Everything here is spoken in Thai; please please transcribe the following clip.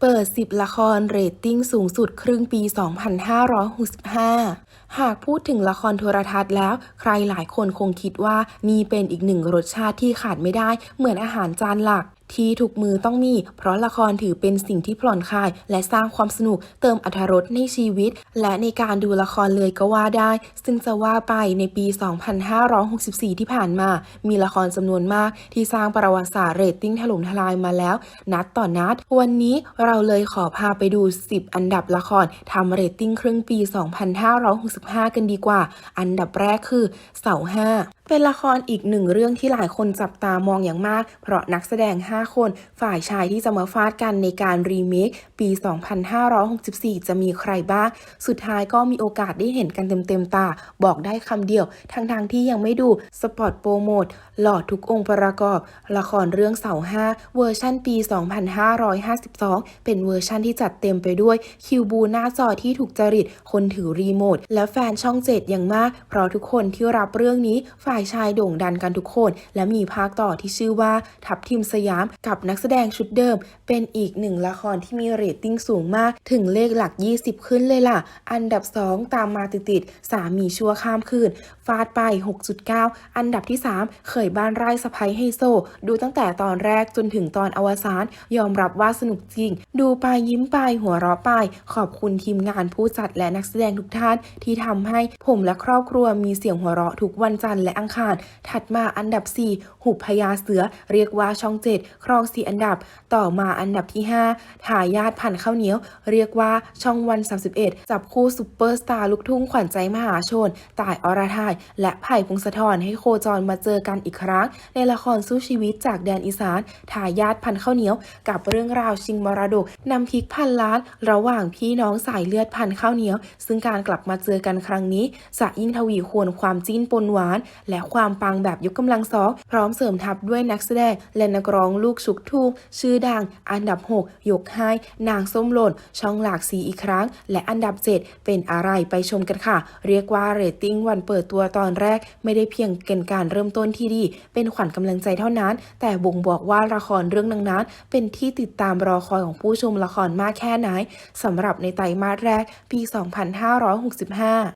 เปิด 10 ละครเรตติ้งสูงสุดครึ่งปี 2565 หากพูดถึงละครโทรทัศน์แล้ว ใครหลายคนคงคิดว่านี่เป็นอีกหนึ่งรสชาติที่ขาดไม่ได้เหมือนอาหารจานหลัก ที่ทุกมือต้องมี เพราะละครถือเป็นสิ่งที่ผ่อนคลาย และสร้างความสนุกเติมอรรถรสในชีวิต และในการดูละครเลยก็ว่าได้ ซึ่งจะว่าไปในปี 2564 ที่ผ่านมา มีละครจำนวนมากที่สร้างประวัติศาสตร์เรตติ้งถล่มทลายมาแล้ว นัดต่อนัด วันนี้เราเลยขอพาไปดู 10 อันดับละครทำเรตติ้งครึ่งปี 2565 กันดีกว่า อันดับแรกคือเสาห้า เป็นละครอีกหนึ่งเรื่องที่หลายคนจับตามองอย่างมาก เพราะนักแสดง 5 คน ฝ่ายชายที่จะมาฟาดกันในการรีเมคปี 2564 จะมีใครบ้าง สุดท้ายก็มีโอกาสได้เห็นกันเต็มๆตา บอกได้คำเดียว ทั้งๆที่ยังไม่ดูสปอตโปรโมท หลอดทุกองค์ประกอบ ละครเรื่องเสาห้าเวอร์ชั่นปี 2552 เป็นเวอร์ชั่นที่จัดเต็มไปด้วยคิวบูหน้าจอที่ถูกจริต คนถือรีโมทและแฟนช่องเจ็ดอย่างมาก เพราะทุกคนที่รับเรื่องนี้ฝ่ายชายโด่งดันกันทุกคน และมีภาคต่อที่ชื่อว่าทับทิมสยามกับนักแสดงชุดเดิม เป็นอีกหนึ่งละครที่มีเรตติ้งสูงมากถึงเลขหลัก 20 ขึ้นเลยล่ะ อันดับ 2 ตามมาติดๆสามีชั่วข้ามคืน ฟาดไป 6.9 อันดับที่ 3เขยบ้านไร่สะพ้ยไฮโซ ดูตั้งแต่ตอนแรกจนถึงตอนอวสานยอมรับว่าสนุกจริง ดูไปยิ้มไปหัวเราะไป ขอบคุณทีมงานผู้จัดและนักแสดงทุกท่านที่ทำให้ผมและครอบครัวมีเสียงหัวเราะทุกวันจันทร์และอังคาร ถัดมาอันดับ 4 หุบพญาเสือ เรียกว่าช่อง7ครอง4อันดับ ต่อมาอันดับที่ 5 ทายาทพันข้าวเหนียว เรียกว่าช่องวัน 31 จับคู่ซุปเปอร์สตาร์ลูกทุ่งขวัญใจมหาชน ต่ายอรทายและไผ่พงศธรให้โคจรมาเจอกันอีกครั้ง ในละครสู้ชีวิตจากแดนอีสาน ทายาทพันข้าวเหนียว กับเรื่องราวชิงมรดกนำพลิกพันล้าน ระหว่างพี่น้องสายเลือดพันข้าวเหนียว ซึ่งการกลับมาเจอกันครั้งนี้จะยิ่งทวีคูณความจิ้นปนหวาน และความปังแบบยกกำลังสองพร้อมเสริมทัพด้วยนักแสดงและนักร้องลูกชุกทุ่งชื่อดัง อันดับ 6 ยกให้นางส้มหล่น ช่องหลากสีอีกครั้ง และอันดับ 7 เป็นอะไรไปชมกันค่ะ เรียกว่าเรตติ้งวันเปิดตัวตอนแรก ไม่ได้เพียงเป็นการเริ่มต้นที่ดี เป็นขวัญกำลังใจเท่านั้น แต่บ่งบอกว่าละครเรื่องนั้น เป็นที่ติดตามรอคอยของผู้ชมละครมากแค่ไหนสำหรับในไตรมาสแรกปี 2565